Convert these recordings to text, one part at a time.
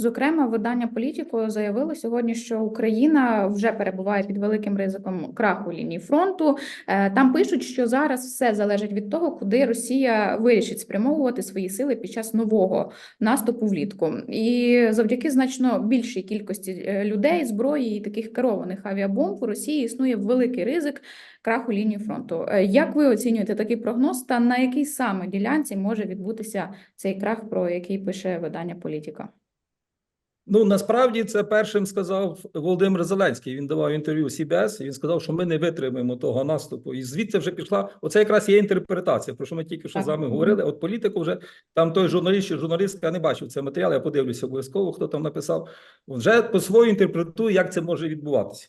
Зокрема, видання Політіко заявило сьогодні, що Україна вже перебуває під великим ризиком краху лінії фронту. Е, Там пишуть, що зараз все залежить від того, куди Росія вирішить спрямовувати свої сили під час нового наступу влітку. І завдяки значно більшій кількості е, людей, зброї і таких керованих авіабомб у Росії існує великий ризик краху лінії фронту. Е, Як ви оцінюєте такий прогноз та на якій саме ділянці може відбутися цей крах, про який пише видання Політіка? Ну насправді це першим сказав Володимир Зеленський. Він давав інтерв'ю CBS, і Він сказав, що ми не витримаємо того наступу. І звідси вже пішла. Оце якраз є інтерпретація, про що ми тільки що з вами говорили. От політику вже там той журналіст чи журналістка я не бачив цей матеріал. Я подивлюся обов'язково, хто там написав. Вже по своєму інтерпретує, як це може відбуватися.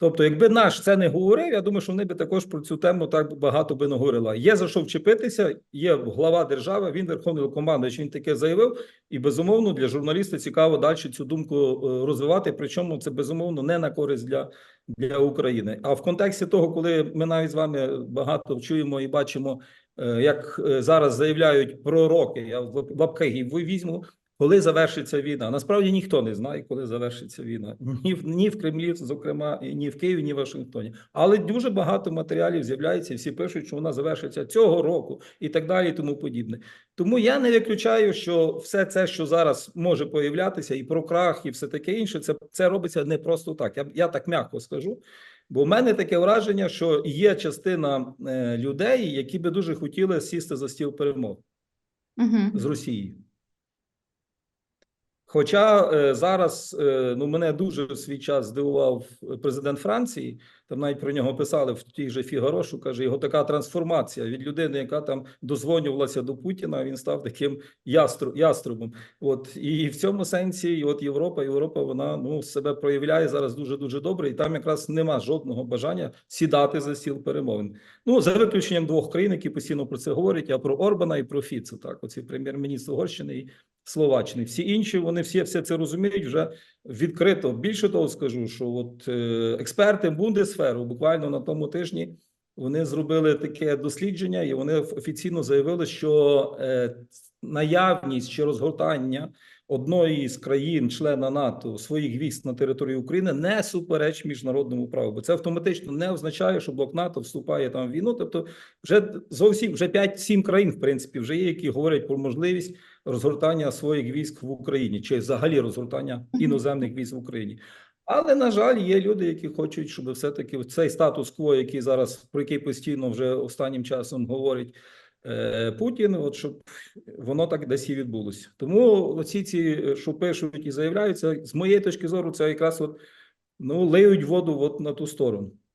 Тобто, якби наш це не говорив, я думаю, що вони би також про цю тему так багато би не говорили. Є за що вчепитися. Є глава держави. Він верховний командуючий, Він таке заявив. І безумовно для журналіста цікаво далі цю думку е, розвивати. Причому це безумовно не на користь для, для України. А в контексті того, коли ми навіть з вами багато чуємо і бачимо, е, як е, зараз заявляють пророки, я в лапках візьму. Коли завершиться війна? Насправді ніхто не знає, коли завершиться війна. Ні в ні в Кремлі, зокрема, ні в Києві, ні в Вашингтоні. Але дуже багато матеріалів з'являється, і всі пишуть, що вона завершиться цього року і так далі, і тому подібне. Тому я не виключаю, що все це, що зараз може появлятися, і про крах, і все таке інше, це, це робиться не просто так. Я, я так м'яко скажу. Бо в мене таке враження, що є частина е, людей, які би дуже хотіли сісти за стіл перемог Угу. з Росією. Хоча е, зараз е, ну мене дуже в свій час здивував президент Франції, там навіть про нього писали в тій же Фігаро, що каже, його така трансформація від людини, яка там дозвонювалася до Путіна, він став таким ястру, яструбом. От і в цьому сенсі, от Європа, Європа, вона ну себе проявляє зараз дуже дуже добре, і там якраз нема жодного бажання сідати за стіл перемовин. Ну за виключенням двох країн, які постійно про це говорять: я про Орбана і про Фіце. Так, оці прем'єр-міністр Угорщини і Словаччини. Всі інші вони всі все це розуміють вже відкрито. Більше того, скажу, що от е, експерти Бундесферу буквально на тому тижні вони зробили таке дослідження, і вони офіційно заявили, що е, наявність чи розгортання одної з країн-члена НАТО своїх військ на території України не суперечить міжнародному праву, бо це автоматично не означає, що блок НАТО вступає там в війну. Тобто, вже зовсім вже 5-7 країн, в принципі, вже є, які говорять про можливість розгортання своїх військ в Україні чи взагалі розгортання іноземних військ в Україні. Але на жаль, є люди, які хочуть, щоб все-таки цей статус-кво, який зараз про який постійно вже останнім часом говорить е, Путін, от щоб воно так десь і відбулося. Тому оці ці, що пишуть і заявляються, з моєї точки зору, це якраз от ну лиють воду от на ту сторону.